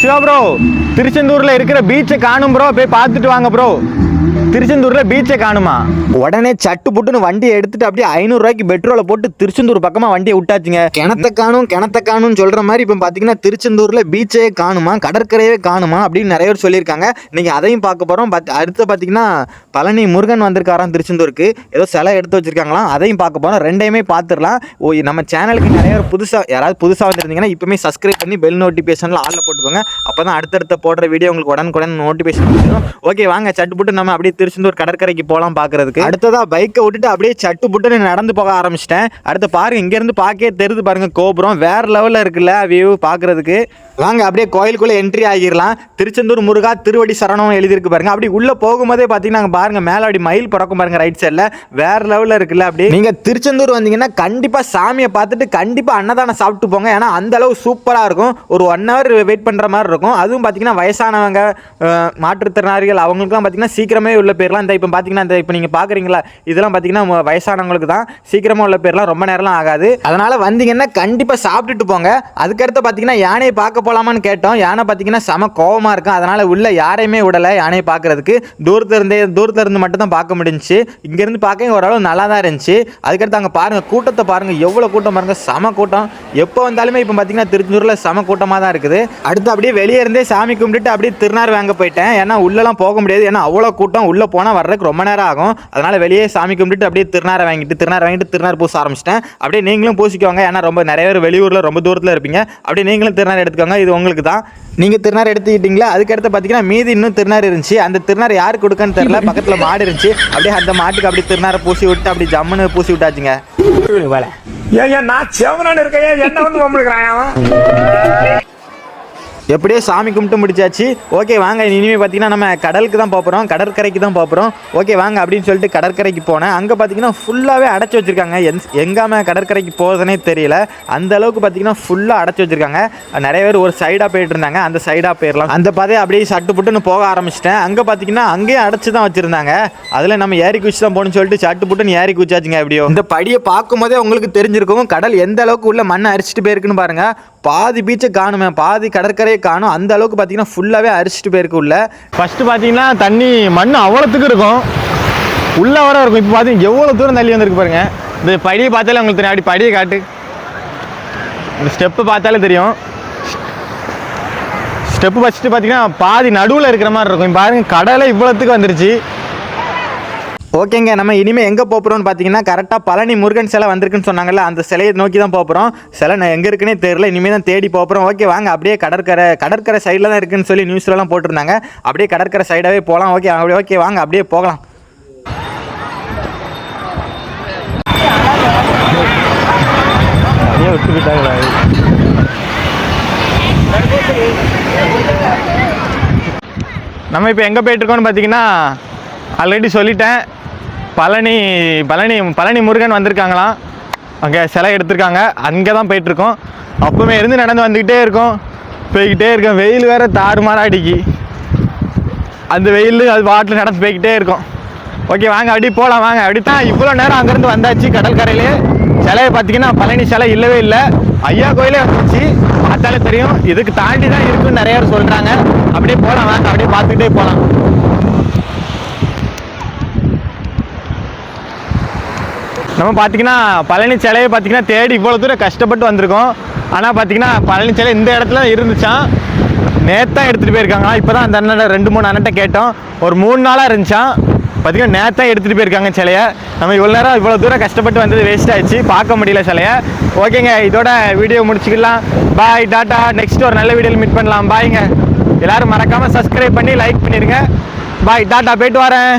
Siva bro திருச்செந்தூரில் இருக்கிற பீச்சை காணும் ப்ரோ போய் பார்த்துட்டு வாங்க ப்ரோ திருச்செந்தூர்ல பீச்சை காணுமா? உடனே சட்டு புட்டுன்னு வண்டியை எடுத்துட்டு அப்படியே ஐநூறு ரூபாய்க்கு பெட்ரோலை போட்டு திருச்செந்தூர் பக்கமா வண்டியை விட்டாச்சுங்க. கிணத்த காணும் கிணத்த காணும்னு சொல்ற மாதிரி இப்போ பாத்தீங்கன்னா திருச்செந்தூர்ல பீச்சே காணுமா கடற்கரையே காணுமா அப்படின்னு நிறைய பேர் சொல்லியிருக்காங்க. நீங்க அதையும் பார்க்க போறோம். பட் அடுத்து பாத்தீங்கன்னா பழனி முருகன் வந்திருக்காராம் திருச்செந்தூருக்கு. ஏதோ சிலை எடுத்து வச்சிருக்காங்களாம். அதையும் பார்க்க போறோம். ரெண்டையுமே பார்த்துடலாம். ஓ நம்ம சேனலுக்கு நிறைய பேர் புதுசா யாராவது புதுசா வந்திருந்தீங்கன்னா இப்பவுமே சப்ஸ்கிரைப் பண்ணி பெல் நோட்டிபிகேஷன்ல ஆள்ல போட்டுக்கோங்க. அப்பதான் அடுத்தடுத்த போடுற வீடியோ உங்களுக்கு உடனுக்குடன் நோட்டிஃபிகேஷன் வரும் ஓகே வாங்க சட்டு புட்டு நம்ம அப்படியே திருச்செந்தூர் கடற்கரைக்கு போகலாம் பார்க்கறதுக்கு அடுத்ததா பைக்கை விட்டுட்டு அப்படியே சட்டு புட்டுன்னு நடந்து போக ஆரம்பிச்சிட்டேன். அடுத்து பாருங்க இங்க இருந்து பார்க்கே தெரியுது பாருங்க கோபுரம். வேற லெவல்ல இருக்குல்ல வியூ பார்க்கறதுக்கு வாங்க அப்படியே கோயிலுக்குள்ள என்ட்ரி ஆகிடலாம். திருச்செந்தூர் முருகா திருவடி சரணம் எழுதியிருக்கு பாருங்க. அப்படி உள்ள போகும்போதே பார்த்தீங்கன்னா பாருங்க மேல அப்படி மயில் பறக்கும் பாருங்க ரைட் சைடில் வேற லெவல்ல இருக்குல்ல அப்படி. நீங்க திருச்செந்தூர் வந்தீங்கன்னா கண்டிப்பா சாமியை பார்த்துட்டு கண்டிப்பா அன்னதானம் சாப்பிட்டு போங்க. ஏன்னா அந்த அளவு சூப்பரா இருக்கும். ஒரு ஒன் ஹவர் வெயிட் பண்ற மாதிரி இருக்கும். அதுவும் பார்த்தீங்கன்னா வயசானவங்க மாற்றுத்திறனாளிகள் அவங்களுக்குலாம் பார்த்தீங்கன்னா சீக்கிரமே உள்ள பேர்லாம் இந்த இப்போ பார்த்தீங்கன்னா இந்த இப்போ நீங்கள் பார்க்குறீங்களா இதெல்லாம் பார்த்தீங்கன்னா வயசானவங்களுக்கு தான் சீக்கிரமாக உள்ள பேர்லாம் ரொம்ப நேரம்லாம் ஆகாது. அதனால வந்தீங்கன்னா கண்டிப்பாக சாப்பிட்டுட்டு போங்க. அதுக்கடுத்து பார்த்தீங்கன்னா யானையை பார்க்க போகலாமான்னு கேட்டோம். யானை பார்த்தீங்கன்னா செம கோவமாக இருக்கும். அதனால உள்ள யாரையுமே விடலை யானையை பார்க்கறதுக்கு. தூரத்தில் இருந்தே தூரத்தில் இருந்து மட்டும் தான் பார்க்க முடிஞ்சு இங்கேருந்து பார்க்க ஓரளவு நல்லா தான் இருந்துச்சு. அதுக்கடுத்து அங்கே பாருங்க கூட்டத்தை பாருங்க. எவ்வளோ கூட்டம் பாருங்க செம கூட்டம். எப்போ வந்தாலுமே இப்போ பார்த்தீங்கன்னா திருச்செந்தூரில் செம கூட்டமாக தான் இருக்குது. அடுத்து அப்படியே வெளியே இருந்தே சாமி கும்பிட்டுட்டு அப்படியே திருநார் வாங்க போயிட்டேன். ஏன்னா உள்ளலாம் போக முடியாது. ஏன்னா அவ்வளோ கூட்டம் உள்ளே போனால் வர்றதுக்கு ரொம்ப நேரம் ஆகும். அதனால வெளியே சாமி கும்பிட்டு அப்படியே திருநாரை வாங்கிட்டு திருநாரை வாங்கிட்டு திருநார் பூச ஆரம்பிச்சிட்டேன். அப்படியே நீங்களும் பூசிக்கோங்க. ஏன்னா ரொம்ப நிறைய பேர் வெளியூரில் ரொம்ப தூரத்தில் இருப்பீங்க. அப்படியே நீங்களும் திருநார் எடுத்துக்கோங்க. இது உங்களுக்கு தான். நீங்கள் திருநார் எடுத்துக்கிட்டீங்களா? அதுக்கடுத்து பார்த்தீங்கன்னா மீதி இன்னும் திருநார் இருந்துச்சு. அந்த திருநார் யாருக்கு கொடுக்கன்னு தெரியல. பக்கத்தில் மாடு இருந்துச்சு. அப்படியே அந்த மாட்டுக்கு அப்படியே திருநாரை பூசி விட்டு அப்படி ஜம்முன்னு பூசி விட்டாச்சுங்க. வேலை ஏன் நான் செவனான இருக்கேன். என்ன வந்து எப்படியோ சாமி கும்பிட்டு முடிச்சாச்சு. ஓகே வாங்க இனிமேல் பார்த்தீங்கன்னா நம்ம கடலுக்கு தான் போகிறோம் கடற்கரைக்கு தான் போகிறோம் ஓகே வாங்க அப்படின்னு சொல்லிட்டு கடற்கரைக்கு போனேன். அங்கே பார்த்தீங்கன்னா ஃபுல்லாகவே அடைச்சி வச்சுருக்காங்க. எந் எங்காம கடற்கரைக்கு போகிறதுனே தெரியல. அந்த அளவுக்கு பார்த்தீங்கன்னா ஃபுல்லாக அடைச்சி வச்சிருக்காங்க. நிறைய பேர் ஒரு சைடாக போயிட்டு இருந்தாங்க. அந்த சைடாக போயிடலாம். அந்த பாதையை அப்படியே சட்டு புட்டுன்னு போக ஆரம்பிச்சிட்டேன். அங்கே பார்த்தீங்கன்னா அங்கேயும் அடைச்சி தான் வச்சுருந்தாங்க. அதில் நம்ம ஏறி குச்சி தான் போகணும்னு சொல்லிட்டு சட்டு புட்டுன்னு ஏறி குச்சாச்சுங்க எப்படியோ. இந்த படியை பார்க்கும்போதே உங்களுக்கு தெரிஞ்சிருக்கும். கடல் எந்த அளவுக்கு உள்ள மண்ணை அரிச்சிட்டு போயிருக்குன்னு பாருங்கள் பாதி பீச்சை காணுமே பாதி கடற்கரையை காணும். அந்த அளவுக்கு பார்த்தீங்கன்னா ஃபுல்லாகவே அரிச்சிட்டு போயிருக்கு உள்ள. ஃபஸ்ட்டு பார்த்தீங்கன்னா தண்ணி மண் அவ்வளோத்துக்கு இருக்கும். உள்ளே வர இருக்கும். இப்போ பார்த்தீங்கன்னா எவ்வளோ தூரம் தள்ளி வந்திருக்கு பாருங்க. இந்த படியை பார்த்தாலே உங்களுக்கு தெரியும். அப்படி படியை காட்டு. இந்த ஸ்டெப்பு பார்த்தாலே தெரியும். ஸ்டெப்பு ஃபஸ்ட்டு பார்த்தீங்கன்னா பாதி நடுவில் இருக்கிற மாதிரி இருக்கும். பாருங்கள் கடலை இவ்வளோத்துக்கு வந்துருச்சு. ஓகேங்க நம்ம இனிமேல் எங்கே போகிறோம்னு பார்த்தீங்கன்னா கரெக்டாக பழனி முருகன் சிலை வந்திருக்குன்னு சொன்னாங்கல்ல அந்த சிலையை நோக்கி தான் போகிறோம் சிலை நான் எங்கே இருக்குன்னே தெரியல இனிமேல் தான் தேடி போகிறோம் ஓகே வாங்க அப்படியே கடற்கரை கடற்கரை சைடில் தான் இருக்குன்னு சொல்லி நியூஸ்லலாம் போட்டிருந்தாங்க. அப்படியே கடற்கரை சைடாகவே போகலாம் ஓகே அப்படியே ஓகே வாங்க அப்படியே போகலாம். விட்டு விட்டாங்களா நம்ம இப்போ எங்கே போயிட்டுருக்கோன்னு பார்த்தீங்கன்னா ஆல்ரெடி சொல்லிட்டேன். பழனி பழனி பழனி முருகன் வந்திருக்காங்களாம். அங்கே சிலை எடுத்திருக்காங்க. அங்கே தான் போயிட்டுருக்கோம். அப்பவுமே இருந்து நடந்து வந்துக்கிட்டே இருக்கோம். போய்கிட்டே இருக்கோம். வெயில் வேறு தாறுமாறா அடிக்கி. அந்த வெயில் அது பாட்டில் நடந்து போய்கிட்டே இருக்கும். ஓகே வாங்க அப்படி போகலாம் வாங்க. அப்படி தான் இவ்வளோ நேரம் அங்கேருந்து வந்தாச்சு கடற்கரையிலே. சிலையை பார்த்தீங்கன்னா பழனி சிலை இல்லவே இல்லை. ஐயா கோயிலே வந்துச்சு. பார்த்தாலே தெரியும். இதுக்கு தாண்டி தான் இருக்குன்னு நிறைய பேர் சொல்கிறாங்க அப்படியே போகலாம் வாங்க அப்படியே பார்த்துக்கிட்டே போகலாம் நம்ம பார்த்தீங்கன்னா பழனி சிலையை பார்த்தீங்கன்னா தேடி இவ்வளோ தூரம் கஷ்டப்பட்டு வந்திருக்கோம். ஆனால் பார்த்தீங்கன்னா பழனி சிலை இந்த இடத்துல இருந்துச்சான் நேத்தான் எடுத்துகிட்டு போயிருக்காங்க இப்போ தான் அந்த அண்ணன் ரெண்டு மூணு அண்ணன்ட்ட கேட்டோம். ஒரு மூணு நாளாக இருந்துச்சான் பார்த்தீங்கன்னா நேத்தான் எடுத்துகிட்டு போயிருக்காங்க சிலையை. நம்ம இவ்வளோ நேரம் இவ்வளோ தூரம் கஷ்டப்பட்டு வந்தது வேஸ்ட் ஆயிடுச்சு. பார்க்க முடியல சிலையை. ஓகேங்க இதோட வீடியோ முடிச்சுக்கலாம். பாய் டாட்டா நெக்ஸ்ட் ஒரு நல்ல வீடியோவில் மீட் பண்ணலாம். பாய்ங்க எல்லாரும் மறக்காமல் சப்ஸ்கிரைப் பண்ணி லைக் பண்ணிடுங்க. பாய் டாட்டா போயிட்டு வரேன்.